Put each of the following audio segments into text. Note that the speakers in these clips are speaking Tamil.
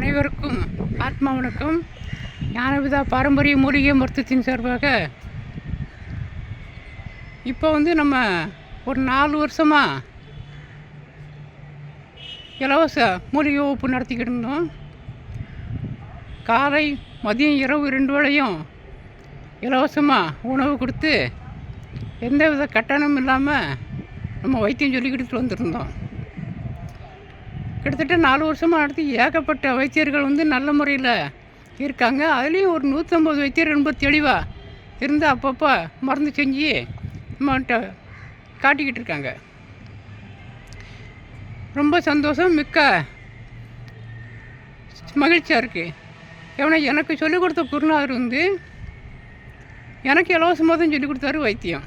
அனைவருக்கும் ஆத்மா வணக்கம் ஞானவிதா பாரம்பரிய மூலிகை மருத்துவத்தின் சார்பாக இப்போ வந்து நம்ம ஒரு நாலு வருஷமாக இலவச மூலிகை வகுப்பு நடத்திக்கிட்டு இருந்தோம். காலை மதியம் இரவு ரெண்டு வேளையும் இலவசமாக உணவு கொடுத்து எந்தவித கட்டணம் இல்லாமல் நம்ம வைத்தியம் சொல்லிக்கிட்டு கொடுத்துட்டு வந்திருந்தோம். கிட்டத்தட்ட நாலு வருஷமாக நடத்தி ஏகப்பட்ட வைத்தியர்கள் வந்து நல்ல முறையில் இருக்காங்க. அதுலேயும் ஒரு நூற்றம்பது வைத்தியர் ரொம்ப தெளிவாக இருந்து அப்பப்போ மருந்து செஞ்சு நம்மகிட்ட காட்டிக்கிட்டு இருக்காங்க. ரொம்ப சந்தோஷம். மிக்க மகிழ்ச்சியாக இருக்குது ஏன்னா எனக்கு சொல்லிக் கொடுத்த குருநாதர் வந்து எனக்கு இலவசமாக தான் சொல்லிக் கொடுத்தாரு வைத்தியம்.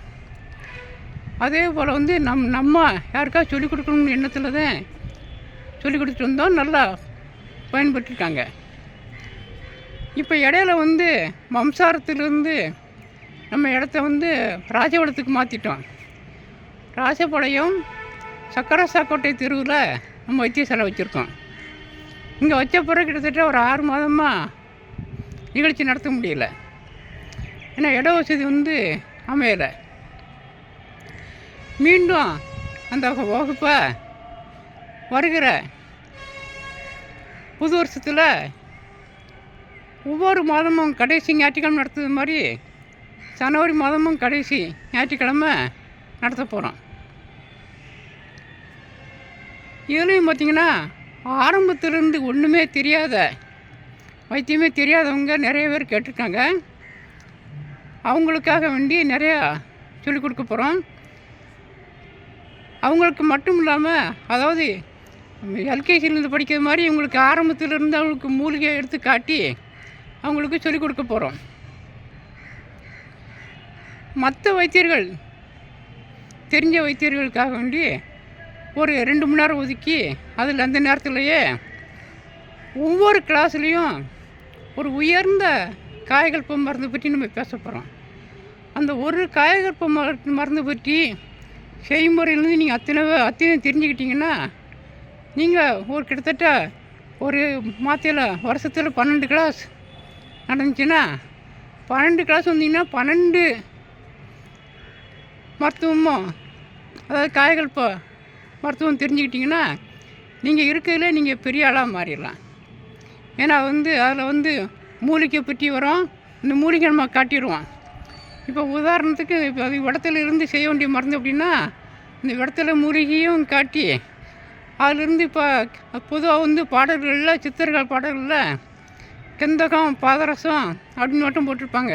அதே போல் வந்து நம் நம்ம யாருக்காவது சொல்லிக் கொடுக்கணும்னு எண்ணத்தில் தான் சொல்லி கொடுத்துட்டு வந்தோம் நல்லா பயன்பட்டுருக்காங்க. இப்போ இடையில வந்து மம்சாரத்துலேருந்து நம்ம இடத்த வந்து ராஜபாளையத்துக்கு மாற்றிட்டோம் ராஜபாளையம் சக்கர சாக்கோட்டை தெருவில் நம்ம வைத்தியசாலை வச்சுருக்கோம். இங்கே வச்ச பிறகு கிட்டத்தட்ட ஒரு ஆறு மாதமாக நிகழ்ச்சி நடத்த முடியல. ஏன்னா இட வசதி வந்து அமையலை. மீண்டும் அந்த வகுப்பை வருகிற புது வருஷத்தில் ஒவ்வொரு மாதமும் கடைசி ஞாயிற்றுக்கிழமை நடத்துது மாதிரி ஜனவரி மாதமும் கடைசி ஞாயிற்றுக்கிழமை நடத்த போகிறோம் இதுலேயும் பார்த்திங்கன்னா ஆரம்பத்திலிருந்து ஒன்றுமே தெரியாத வைத்தியமே தெரியாதவங்க நிறைய பேர் கேட்டிருக்காங்க. அவங்களுக்காக வேண்டி நிறையா சொல்லிக் கொடுக்க போகிறோம் அவங்களுக்கு மட்டும் இல்லாமல் அதாவது எல்கேஜிலேருந்து படிக்கிற மாதிரி இவங்களுக்கு ஆரம்பத்திலிருந்து அவங்களுக்கு மூலிகை எடுத்து காட்டி அவங்களுக்கு சொல்லிக் கொடுக்க போகிறோம் மற்ற வைத்தியர்கள் தெரிஞ்ச வைத்தியர்களுக்காக வேண்டி ஒரு ரெண்டு மணி நேரம் ஒதுக்கி அதில் அந்த நேரத்துலையே ஒவ்வொரு கிளாஸ்லேயும் ஒரு உயர்ந்த காயகல்ப மருந்து பற்றி நம்ம பேச போகிறோம் அந்த ஒரு காயகல்ப மரு மருந்து பற்றி செய்முறையிலேருந்து நீங்கள் அத்தனை அத்தனை தெரிஞ்சுக்கிட்டிங்கன்னா நீங்கள் ஒரு கிட்டத்தட்ட ஒரு மாத்தையில் வருஷத்தில் பன்னெண்டு கிளாஸ் நடந்துச்சுன்னா பன்னெண்டு கிளாஸ் வந்தீங்கன்னா பன்னெண்டு மருத்துவமும் அதாவது காய்கல்ப மருத்துவம் தெரிஞ்சுக்கிட்டிங்கன்னா நீங்கள் இருக்கிறதுல நீங்கள் பெரிய ஆளாக மாறிடலாம். ஏன்னா வந்து அதில் வந்து மூலிகை பற்றி வரும் இந்த மூலிகை நம்ம காட்டிடுவோம். இப்போ உதாரணத்துக்கு இப்போ அது இடத்துல இருந்து செய்ய வேண்டிய மருந்து அப்படின்னா இந்த இடத்துல மூலிகையும் காட்டி அதிலிருந்து இப்போ பொதுவாக வந்து பாடல்களில் சித்தர்கள் பாடல்களில் கெந்தகம் பாதரசம் அப்படின்னு மட்டும் போட்டிருப்பாங்க.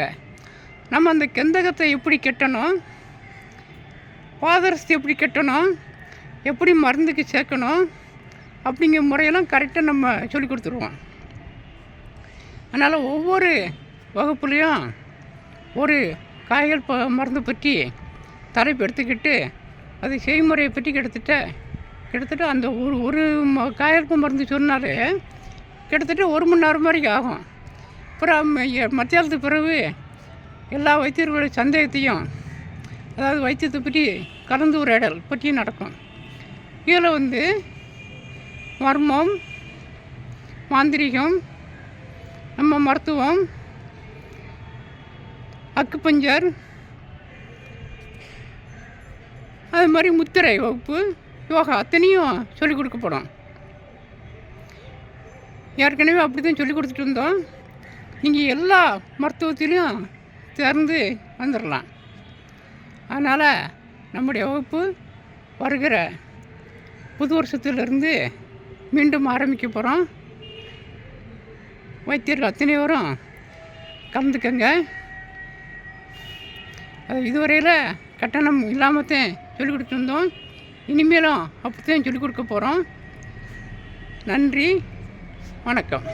நம்ம அந்த கெந்தகத்தை எப்படி கெட்டணும் பாதரசத்தை எப்படி கெட்டணும் எப்படி மருந்துக்கு சேர்க்கணும் அப்படிங்கிற முறையெல்லாம் கரெக்டாக நம்ம சொல்லி கொடுத்துருவோம். அதனால் ஒவ்வொரு வகுப்புலேயும் ஒரு காய்கறி ப மருந்து பற்றி தலைப்பு எடுத்துக்கிட்டு அது செய்முறையை பற்றி கிட்டத்தட்ட கிட்டத்தட்ட அந்த ஒரு ஒரு ம மருந்து சொன்னாலே கிட்டத்தட்ட ஒரு மணி நேரம் வரைக்கும் ஆகும். அப்புறம் மத்தியானத்துக்கு பிறகு எல்லா வைத்தியர்களுடைய சந்தேகத்தையும் அதாவது வைத்தியத்தை பற்றி கலந்து ஒரு இடல் பற்றியும் நடக்கும். இதில் வந்து மர்மம் மாந்திரிகம் நம்ம மருத்துவம் அக்குப்பஞ்சர் அது மாதிரி முத்திரை வகுப்பு யோகா அத்தனையும் சொல்லிக் கொடுக்கப்படும் ஏற்கனவே அப்படி தான் சொல்லி கொடுத்துட்டு இருந்தோம். நீங்கள் எல்லா மருத்துவத்திலையும் திறந்து வந்துடலாம் அதனால் நம்முடைய வகுப்பு வருகிற புது வருஷத்துலேருந்து மீண்டும் ஆரம்பிக்க போகிறோம் வைத்தியர்கள் அத்தனை வரும் கலந்துக்கங்க. அது இதுவரையில் கட்டணம் இல்லாமல் தான் சொல்லிக் கொடுத்துருந்தோம் இனிமேலும் அப்படித்தான் சொல்லிக் கொடுக்க போகிறோம் நன்றி வணக்கம்.